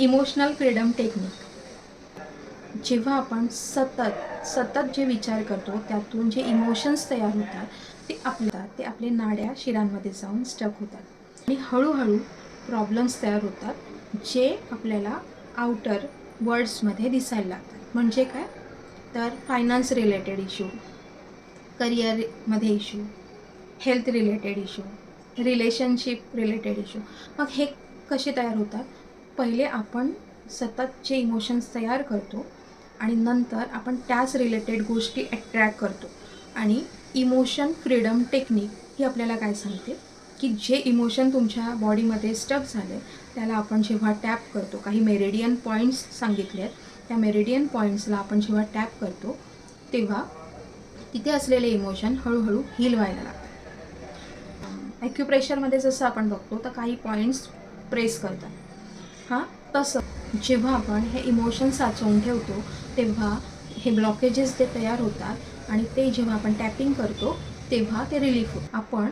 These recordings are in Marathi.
इमोशनल फ्रीडम टेक्निक जेव्हा आपण सतत सतत जे विचार करतो त्यातून जे इमोशन्स तयार होतात ते आपल्या ते आपले नाड्या शिरांमध्ये जाऊन स्टक होतात. आणि हळूहळू प्रॉब्लेम्स तयार होतात जे आपल्याला आउटर वर्ड्समध्ये दिसायला लागतात. म्हणजे काय? तर फायनान्स रिलेटेड इश्यू करिअरमध्ये issue health related issue relationship related issue मग हे कसे तयार होतात? पहिले आपण सततचे इमोशन्स तयार करतो आणि नंतर आपण त्याच रिलेटेड गोष्टी अट्रॅक्ट करतो. आणि इमोशन फ्रीडम टेक्निक ही आपल्याला काय सांगते? की जे इमोशन तुमच्या बॉडीमध्ये स्टक झाले त्याला आपण जेव्हा टॅप करतो काही मेरेडियन पॉईंट्स सांगितले आहेत त्या मेरेडियन पॉईंट्सला आपण जेव्हा टॅप करतो तेव्हा तिथे असलेले इमोशन हळूहळू हील व्हायला लागतात. ॲक्युप्रेशरमध्ये जसं आपण बघतो तर काही पॉईंट्स प्रेस करतात. हां तसं. जेव्हा आपण हे इमोशन साचवून ठेवतो तेव्हा हे ब्लॉकेजेस जे तयार होतात आणि ते जेव्हा आपण टॅपिंग करतो तेव्हा ते रिलीफ होतं. आपण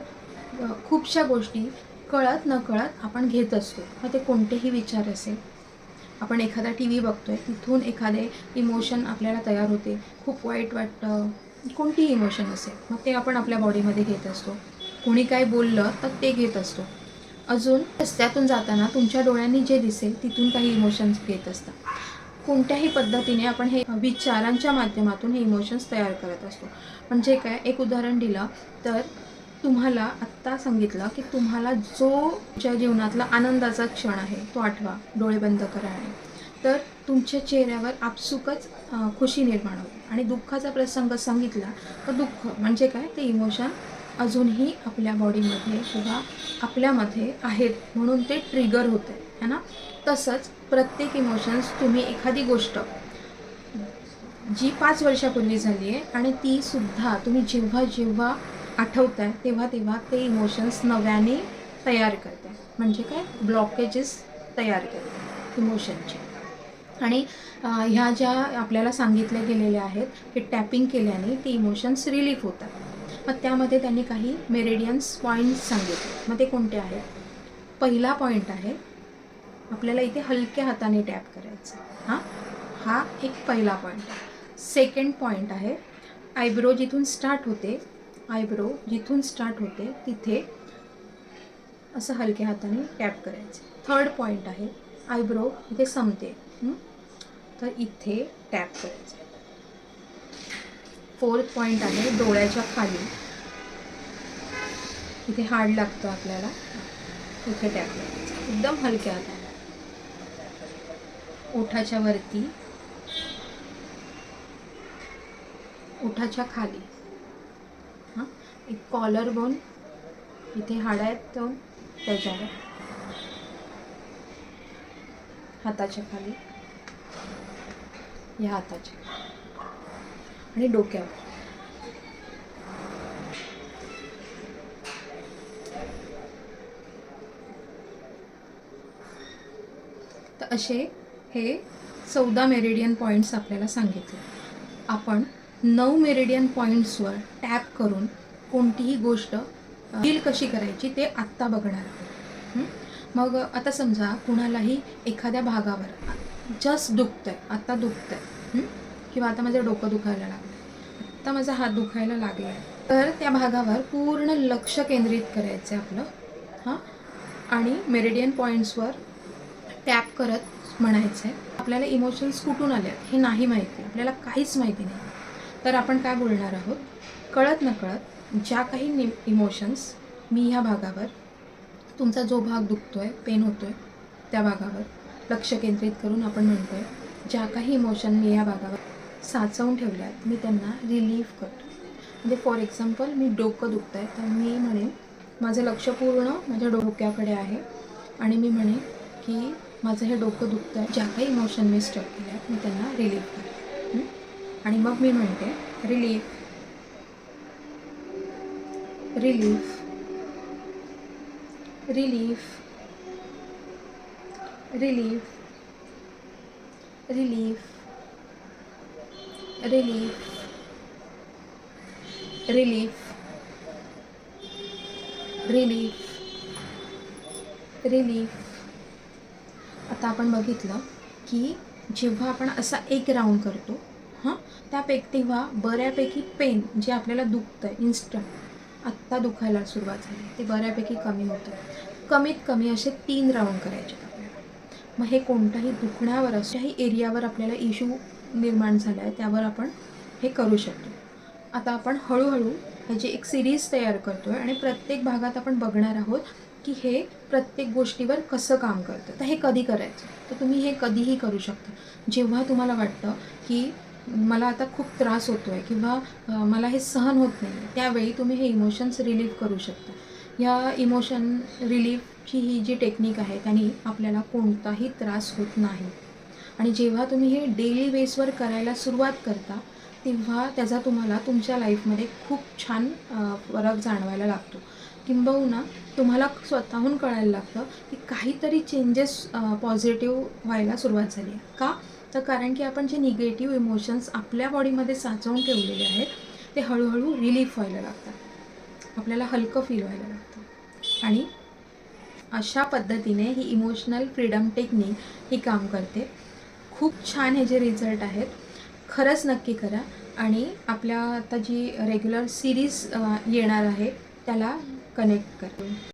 खूपशा गोष्टी कळत न कळत आपण घेत असतो. मग ते कोणतेही विचार असेल. आपण एखादा टी व्ही बघतो आहे तिथून एखादे इमोशन आपल्याला तयार होते. खूप वाईट वाटतं. कोणतीही इमोशन असेल मग ते आपण आपल्या बॉडीमध्ये घेत असतो. कोणी काय बोललं तर ते घेत असतो. अजून रस्त्यातून जाताना तुमच्या डोळ्यांनी जे दिसेल तिथून काही इमोशन्स घेत असतात. कोणत्याही पद्धतीने आपण हे विचारांच्या माध्यमातून हे इमोशन्स तयार करत असतो. म्हणजे काय एक उदाहरण दिलं तर तुम्हाला आत्ता सांगितलं की तुम्हाला जो तुमच्या जीवनातला आनंदाचा क्षण आहे तो आठवा डोळे बंद करा आणि. तर तुमच्या चेहऱ्यावर आपसुकच खुशी निर्माण होते. आणि दुःखाचा प्रसंग सांगितला तर दुःख म्हणजे काय? ते इमोशन अजूनही आपल्या बॉडीमध्ये किंवा आपल्यामध्ये आहेत म्हणून ते ट्रिगर होते आहे है ना? तसंच प्रत्येक इमोशन्स तुम्ही एखादी गोष्ट जी पाच वर्षापूर्वी झाली आहे आणि तीसुद्धा तुम्ही जेव्हा जेव्हा आठवताय तेव्हा तेव्हा ते इमोशन्स नव्याने तयार करते म्हणजे काय? ब्लॉकेजेस तयार करते इमोशनचे आणि ह्या ज्या आपल्याला सांगितल्या गेलेल्या आहेत की टॅपिंग केल्याने ते इमोशन्स रिलीफ होतात. मग त्यामध्ये त्यांनी काही मेरेडियन्स पॉईंट्स सांगितले. मग ते कोणते आहेत? पहिला पॉईंट आहे आपल्याला इथे हलक्या हाताने टॅप करायचं हां? हा एक पहिला पॉईंट आहे. सेकंड पॉईंट आहे आयब्रो जिथून स्टार्ट होते आयब्रो जिथून स्टार्ट होते तिथे असं हलक्या हाताने टॅप करायचं थर्ड पॉईंट आहे आयब्रो इथे संपते तर इथे टॅप करायचं फोर्थ पॉईंट आहे डोळ्याच्या खाली. इथे हार्ड लागतो आपल्याला. इथे टाकलं एकदम हलक्या हाताने. ओठाच्या वरती. ओठाच्या खाली. हां? एक कॉलर बोन इथे हाड आहेत दोन त्याच्यावर. हाताच्या खाली. या हाताच्या आणि डोक्यावर. तर असे हे चौदा मेरिडियन पॉईंट्स आपल्याला सांगितले. आपण नऊ मेरिडियन पॉईंट्सवर टॅप करून कोणतीही गोष्ट डील कशी करायची ते आत्ता बघणार आहोत. मग आता समजा कुणालाही एखाद्या भागावर जस्ट दुखतंय आत्ता दुखतंय आहे किंवा आता माझं डोकं दुखायला लागलं आता माझा हात दुखायला लागला आहे तर त्या भागावर पूर्ण लक्ष केंद्रित करायचं आहे आपलं. हां? आणि मेरिडियन पॉईंट्सवर टॅप करत म्हणायचं आहे आपल्याला इमोशन्स कुठून आले आहेत हे नाही माहिती. आपल्याला काहीच माहिती नाही. तर आपण काय बोलणार आहोत? कळत न कळत ज्या काही नि इमोशन्स मी ह्या भागावर तुमचा जो भाग दुखतो आहे पेन होतो आहे त्या भागावर लक्ष केंद्रित करून आपण म्हणतो आहे ज्या काही इमोशन मी या भागावर साचवून ठेवल्या आहेत मी त्यांना रिलीफ करतो. म्हणजे फॉर एक्झाम्पल मी डोकं दुखतं आहे तर मी म्हणेन माझं लक्ष पूर्ण माझ्या डोक्याकडे आहे. आणि मी म्हणेन की माझं हे डोकं दुखतं आहे ज्या काही इमोशन मी स्टक केल्या आहेत मी त्यांना रिलीफ करते. आणि मग मी म्हणते relief relief relief relief relief relief relief relief relief आता आपण बघितलं की जेव्हा आपण असा एक राऊंड करतो हां त्यापैकी तेव्हा बऱ्यापैकी पेन जे आपल्याला दुखतं आहे इन्स्टंट आत्ता दुखायला सुरुवात झाली. ते बऱ्यापैकी कमी होतं. कमीत कमी असे तीन राऊंड करायचे आपल्याला. मग हे कोणत्याही दुखण्यावर अशाही एरियावर आपल्याला इश्यू निर्माण झाला आहे त्यावर आपण हे करू शकतो. आता आपण हळूहळू ह्याची एक सिरीज तयार करतो आहे आणि प्रत्येक भागात आपण बघणार आहोत की हे प्रत्येक गोष्टीवर कसं काम करतं. तर हे कधी करायचं? तर तुम्ही हे कधीही करू शकता. जेव्हा तुम्हाला वाटतं की मला आता खूप त्रास होतो आहे किंवा मला हे सहन होत नाही त्यावेळी तुम्ही हे इमोशन्स रिलीव्ह करू शकता. या इमोशन रिलीफची ही जी टेक्निक आहे त्यांनी आपल्याला कोणताही त्रास होत नाही. आणि जेव्हा तुम्ही हे डेली बेसवर करायला सुरुवात करता तेव्हा त्याचा तुम्हाला तुमच्या लाईफमध्ये खूप छान फरक जाणवायला लागतो. किंबहुना तुम्हाला स्वतःहून कळायला लागतं की काहीतरी चेंजेस पॉझिटिव्ह व्हायला सुरुवात झाली आहे. का? तर कारण की आपण जे निगेटिव्ह इमोशन्स आपल्या बॉडीमध्ये साचवून ठेवलेले आहेत ते हळूहळू रिलीफ व्हायला लागतात. आपल्याला हलकं फील व्हायला लागतं. आणि अशा पद्धतीने ही इमोशनल फ्रीडम टेक्निक ही काम करते. खूप छान हे जे रिझल्ट आहेत खरंच नक्की करा. आणि आपल्या आता जी रेग्युलर सिरीज येणार आहे त्याला कनेक्ट करा.